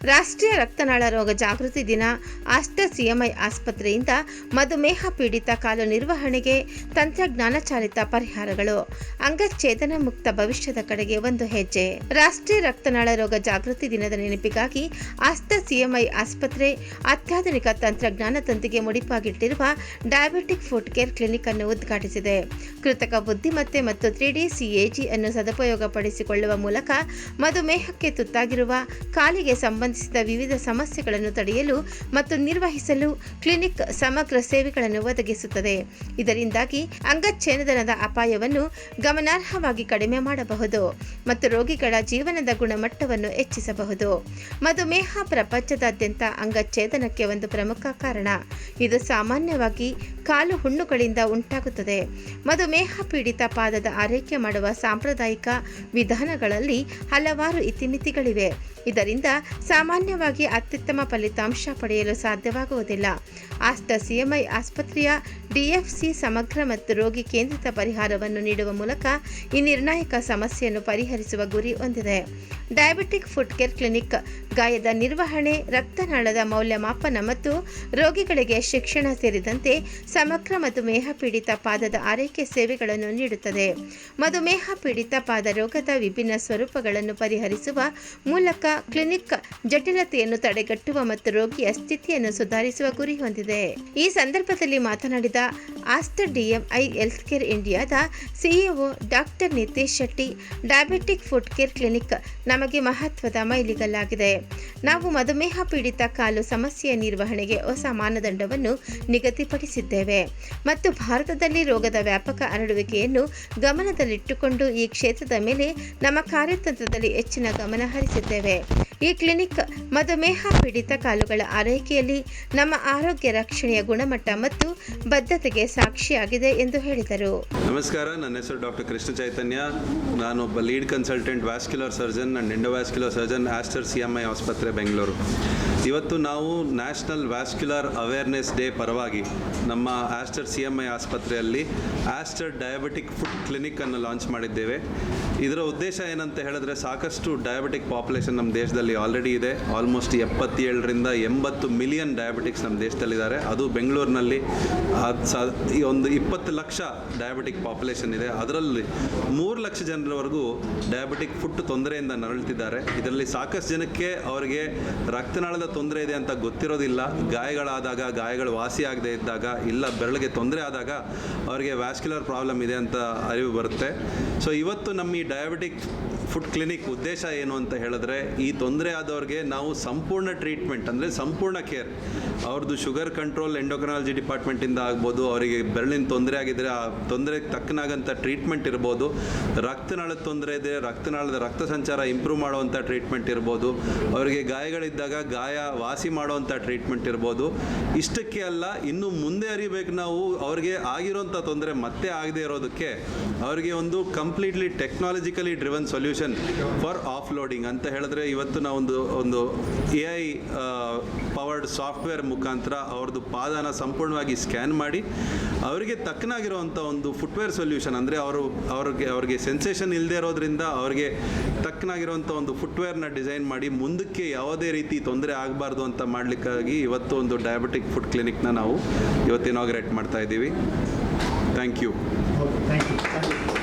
ರಾಷ್ಟ್ರೀಯ ರಕ್ತನಾಳ ರೋಗ ಜಾಗೃತಿ ದಿನ. ಆಸ್ತ ಸಿಎಂಐ ಆಸ್ಪತ್ರೆಯಿಂದ ಮಧುಮೇಹ ಪೀಡಿತ ಕಾಲು ನಿರ್ವಹಣೆಗೆ ತಂತ್ರಜ್ಞಾನ ಚಾಲಿತ ಪರಿಹಾರಗಳು. ಅಂಗಚ್ಛೇದನ ಮುಕ್ತ ಭವಿಷ್ಯದ ಕಡೆಗೆ ಒಂದು ಹೆಜ್ಜೆ. ರಾಷ್ಟ್ರೀಯ ರಕ್ತನಾಳ ರೋಗ ಜಾಗೃತಿ ದಿನದ ನೆನಪಿಗಾಗಿ ಆಸ್ತ ಸಿಎಂಐ ಆಸ್ಪತ್ರೆ ಅತ್ಯಾಧುನಿಕ ತಂತ್ರಜ್ಞಾನದೊಂದಿಗೆ ಮುಡಿಪಾಗಿಟ್ಟಿರುವ ಡಯಾಬಿಟಿಕ್ ಫುಡ್ ಕೇರ್ ಕ್ಲಿನಿಕ್ ಅನ್ನು ಉದ್ಘಾಟಿಸಿದೆ. ಕೃತಕ ಬುದ್ಧಿಮತ್ತೆ ಮತ್ತು ತ್ರೀ ಡಿ ಸಿಎಜಿ ಅನ್ನು ಸದುಪಯೋಗಪಡಿಸಿಕೊಳ್ಳುವ ಮೂಲಕ ಮಧುಮೇಹಕ್ಕೆ ತುತ್ತಾಗಿರುವ ಕಾಲಿಗೆ ಸಂಬಂಧಿಸಿದ ವಿವಿಧ ಸಮಸ್ಯೆಗಳನ್ನು ತಡೆಯಲು ಮತ್ತು ನಿರ್ವಹಿಸಲು ಕ್ಲಿನಿಕ್ ಸಮಗ್ರ ಸೇವೆಗಳನ್ನು ಒದಗಿಸುತ್ತದೆ. ಇದರಿಂದಾಗಿ ಅಂಗಚ್ಛೇದನದ ಅಪಾಯವನ್ನು ಗಮನಾರ್ಹವಾಗಿ ಕಡಿಮೆ ಮಾಡಬಹುದು ಮತ್ತು ರೋಗಿಗಳ ಜೀವನದ ಗುಣಮಟ್ಟವನ್ನು ಹೆಚ್ಚಿಸಬಹುದು. ಮಧುಮೇಹ ಪ್ರಪಂಚದಾದ್ಯಂತ ಅಂಗಚ್ಛೇದನಕ್ಕೆ ಒಂದು ಪ್ರಮುಖ ಕಾರಣ. ಇದು ಸಾಮಾನ್ಯವಾಗಿ ಕಾಲು ಹುಣ್ಣುಗಳಿಂದ ಉಂಟಾಗುತ್ತದೆ. ಮಧುಮೇಹ ಪೀಡಿತ ಪಾದದ ಆರೈಕೆ ಮಾಡುವ ಸಾಂಪ್ರದಾಯಿಕ ವಿಧಾನಗಳಲ್ಲಿ ಹಲವಾರು ಇತಿಮಿತಿಗಳಿವೆ. ಇದರಿಂದ ಸಾಮಾನ್ಯವಾಗಿ ಅತ್ಯುತ್ತಮ ಫಲಿತಾಂಶ ಪಡೆಯಲು ಸಾಧ್ಯವಾಗುವುದಿಲ್ಲ. ಆಸ್ಟ ಸಿಎಂಐ ಆಸ್ಪತ್ರೆಯ ಡಿಎಫ್ಸಿ ಸಮಗ್ರ ಮತ್ತು ರೋಗಿ ಕೇಂದ್ರಿತ ಪರಿಹಾರವನ್ನು ನೀಡುವ ಮೂಲಕ ಈ ನಿರ್ಣಾಯಕ ಸಮಸ್ಯೆಯನ್ನು ಪರಿಹರಿಸುವ ಗುರಿ ಹೊಂದಿದೆ. ಡಯಾಬಿಟಿಕ್ ಫುಡ್ ಕೇರ್ ಕ್ಲಿನಿಕ್ ಗಾಯದ ನಿರ್ವಹಣೆ, ರಕ್ತನಾಳದ ಮೌಲ್ಯಮಾಪನ ಮತ್ತು ರೋಗಿಗಳಿಗೆ ಶಿಕ್ಷಣ ಸೇರಿದಂತೆ ಸಮಗ್ರ ಮತ್ತು ಪೀಡಿತ ಪಾದದ ಆರೈಕೆ ಸೇವೆಗಳನ್ನು ನೀಡುತ್ತದೆ. ಮಧುಮೇಹ ಪೀಡಿತ ಪಾದ ರೋಗದ ವಿಭಿನ್ನ ಸ್ವರೂಪಗಳನ್ನು ಪರಿಹರಿಸುವ ಮೂಲಕ ಕ್ಲಿನಿಕ್ ಜಟಿಲತೆಯನ್ನು ತಡೆಗಟ್ಟುವ ಮತ್ತು ರೋಗಿಯ ಸ್ಥಿತಿಯನ್ನು ಸುಧಾರಿಸುವ ಗುರಿ ಹೊಂದಿದೆ. ಈ ಸಂದರ್ಭದಲ್ಲಿ ಮಾತನಾಡಿದ ಆಸ್ಟರ್ ಡಿಎಂಐ ಹೆಲ್ತ್ ಕೇರ್ ಇಂಡಿಯಾದ CEO doctor Nitesh Shetty, diabetic food care clinic ನಮಗೆ ಮಹತ್ವದ ಮೈಲಿಗಲ್ಲಾಗಿದೆ. ನಾವು ಮಧುಮೇಹ ಪೀಡಿತ ಕಾಲು ಸಮಸ್ಯೆಯ ನಿರ್ವಹಣೆಗೆ ಹೊಸ ಮಾನದಂಡವನ್ನು ನಿಗದಿಪಡಿಸಿದ್ದೇವೆ ಮತ್ತು ಭಾರತದಲ್ಲಿ ರೋಗದ ವ್ಯಾಪಕ ಹರಡುವಿಕೆಯನ್ನು ಗಮನದಲ್ಲಿಟ್ಟುಕೊಂಡು ಈ ಕ್ಷೇತ್ರದ ಮೇಲೆ ನಮ್ಮ ಕಾರ್ಯತಂತ್ರದಲ್ಲಿ ಹೆಚ್ಚಿನ ಗಮನ ಹರಿಸಿದ್ದೇವೆ. ಈ ಕ್ಲಿನಿಕ್ ಮಧುಮೇಹ ಪೀಡಿತ ಕಾಲುಗಳ ಆರೈಕೆಯಲ್ಲಿ ನಮ್ಮ ಆರೋಗ್ಯ ರಕ್ಷಣೆಯ ಗುಣಮಟ್ಟ ಮತ್ತು ಬದ್ಧತೆಗೆ ಸಾಕ್ಷಿಯಾಗಿದೆ ಎಂದು ಹೇಳಿದರು. ನಮಸ್ಕಾರ, ನನ್ನ ಹೆಸರು ಡಾಕ್ಟರ್ ಕೃಷ್ಣ ಚೈತನ್ಯ. ನಾನೊಬ್ಬ lead consultant vascular surgeon and endovascular surgeon Aster C M I ಆಸ್ಪತ್ರೆ, ಬೆಂಗಳೂರು. ಇವತ್ತು ನಾವು ನ್ಯಾಷನಲ್ ವ್ಯಾಸ್ಕ್ಯುಲರ್ ಅವೇರ್ನೆಸ್ ಡೇ ಪರವಾಗಿ ನಮ್ಮ ಆಸ್ಟರ್ ಸಿ ಎಂ ಐ ಆಸ್ಪತ್ರೆಯಲ್ಲಿ ಆಸ್ಟರ್ ಡಯಾಬಿಟಿಕ್ ಫುಡ್ ಕ್ಲಿನಿಕ್ ಅನ್ನು ಲಾಂಚ್ ಮಾಡಿದ್ದೇವೆ. ಇದರ ಉದ್ದೇಶ ಏನಂತ ಹೇಳಿದ್ರೆ ಸಾಕಷ್ಟು ಡಯಾಬಿಟಿಕ್ ಪಾಪ್ಯುಲೇಷನ್ ನಮ್ಮ ದೇಶದಲ್ಲಿ ಆಲ್ರೆಡಿ ಇದೆ. ಆಲ್ಮೋಸ್ಟ್ ಎಪ್ಪತ್ತೇಳರಿಂದ ಎಂಬತ್ತು ಮಿಲಿಯನ್ ಡಯಾಬಿಟಿಕ್ಸ್ ನಮ್ಮ ದೇಶದಲ್ಲಿದ್ದಾರೆ. ಅದು ಬೆಂಗಳೂರಿನಲ್ಲಿ ಈ ಒಂದು ಇಪ್ಪತ್ತು ಲಕ್ಷ ಡಯಾಬಿಟಿಕ್ ಪಾಪ್ಯುಲೇಷನ್ ಇದೆ. ಅದರಲ್ಲಿ ಮೂರು ಲಕ್ಷ ಜನರವರೆಗೂ ಡಯಾಬಿಟಿಕ್ ಫುಡ್ ತೊಂದರೆಯಿಂದ ನರಳುತ್ತಿದ್ದಾರೆ. ಇದರಲ್ಲಿ ಸಾಕಷ್ಟು ಜನಕ್ಕೆ ಅವರಿಗೆ ರಕ್ತನಾಳದ ತೊಂದರೆ ಇದೆ ಅಂತ ಗೊತ್ತಿರೋದಿಲ್ಲ. ಗಾಯಗಳಾದಾಗ, ಗಾಯಗಳು ವಾಸಿ ಆಗದೆ ಇದ್ದಾಗ, ಇಲ್ಲ ಬೆರಳಿಗೆ ತೊಂದರೆ ಆದಾಗ ಅವರಿಗೆ ವ್ಯಾಸ್ಕ್ಯುಲರ್ ಪ್ರಾಬ್ಲಮ್ ಇದೆ ಅಂತ ಅರಿವು ಬರುತ್ತೆ. ಸೊ ಇವತ್ತು ನಮ್ಮ ಈ ಡಯಾಬಿಟಿಕ್ ಫುಡ್ ಕ್ಲಿನಿಕ್ ಉದ್ದೇಶ ಏನು ಅಂತ ಹೇಳಿದ್ರೆ, ಈ ತೊಂದರೆ ಆದವ್ರಿಗೆ ನಾವು ಸಂಪೂರ್ಣ ಟ್ರೀಟ್ಮೆಂಟ್ ಅಂದರೆ ಸಂಪೂರ್ಣ ಕೇರ್ ಅವ್ರದ್ದು ಶುಗರ್ ಕಂಟ್ರೋಲ್ ಎಂಡೋಕ್ರನಾಲಜಿ ಡಿಪಾರ್ಟ್ಮೆಂಟಿಂದ ಆಗ್ಬೋದು, ಅವರಿಗೆ ಬೆರಳಿನ ತೊಂದರೆ ಆಗಿದ್ರೆ ಆ ತೊಂದರೆಗೆ ತಕ್ಕನಾಗಂಥ ಟ್ರೀಟ್ಮೆಂಟ್ ಇರ್ಬೋದು. ರಕ್ತನಾಳದ ತೊಂದರೆ ಇದೆ, ರಕ್ತನಾಳದ ರಕ್ತ ಸಂಚಾರ ಇಂಪ್ರೂವ್ ಮಾಡುವಂಥ ಟ್ರೀಟ್ಮೆಂಟ್ ಇರ್ಬೋದು. ಅವರಿಗೆ ಗಾಯಗಳಿದ್ದಾಗ ಗಾಯ ವಾಸಿ ಮಾಡುವಂಥ ಟ್ರೀಟ್ಮೆಂಟ್ ಇರ್ಬೋದು. ಇಷ್ಟಕ್ಕೆ ಅಲ್ಲ, ಇನ್ನು ಮುಂದೆ ಅರಿಬೇಕು ನಾವು ಅವ್ರಿಗೆ ಆಗಿರೋಂಥ ತೊಂದರೆ ಮತ್ತೆ ಆಗದೆ ಇರೋದಕ್ಕೆ ಅವರಿಗೆ ಒಂದು completely technologically driven solution for offloading ಅಂತ ಹೇಳಿದ್ರೆ ಇವತ್ತು ನಾವೊಂದು ಒಂದು ಎ ಐ ಪವರ್ಡ್ ಸಾಫ್ಟ್ವೇರ್ ಮುಖಾಂತರ ಅವ್ರದ್ದು ಪಾದನ ಸಂಪೂರ್ಣವಾಗಿ ಸ್ಕ್ಯಾನ್ ಮಾಡಿ ಅವರಿಗೆ ತಕ್ಕನಾಗಿರುವಂಥ ಒಂದು ಫುಟ್ವೇರ್ ಸೊಲ್ಯೂಷನ್ ಅಂದರೆ ಅವರು, ಅವ್ರಿಗೆ ಅವ್ರಿಗೆ ಸೆನ್ಸೇಷನ್ ಇಲ್ಲದೆ ಇರೋದ್ರಿಂದ ಅವ್ರಿಗೆ ತಕ್ಕನಾಗಿರುವಂಥ ಒಂದು ಫುಟ್ವೇರ್ನ ಡಿಸೈನ್ ಮಾಡಿ ಮುಂದಕ್ಕೆ ಯಾವುದೇ ರೀತಿ ತೊಂದರೆ ಆಗಬಾರ್ದು ಅಂತ ಮಾಡಲಿಕ್ಕಾಗಿ ಇವತ್ತು ಒಂದು ಡಯಾಬಿಟಿಕ್ ಫುಡ್ ಕ್ಲಿನಿಕ್ನ ನಾವು ಇವತ್ತು ಇನಾಗ್ರೇಟ್ ಮಾಡ್ತಾ ಇದ್ದೀವಿ. Thank you thank you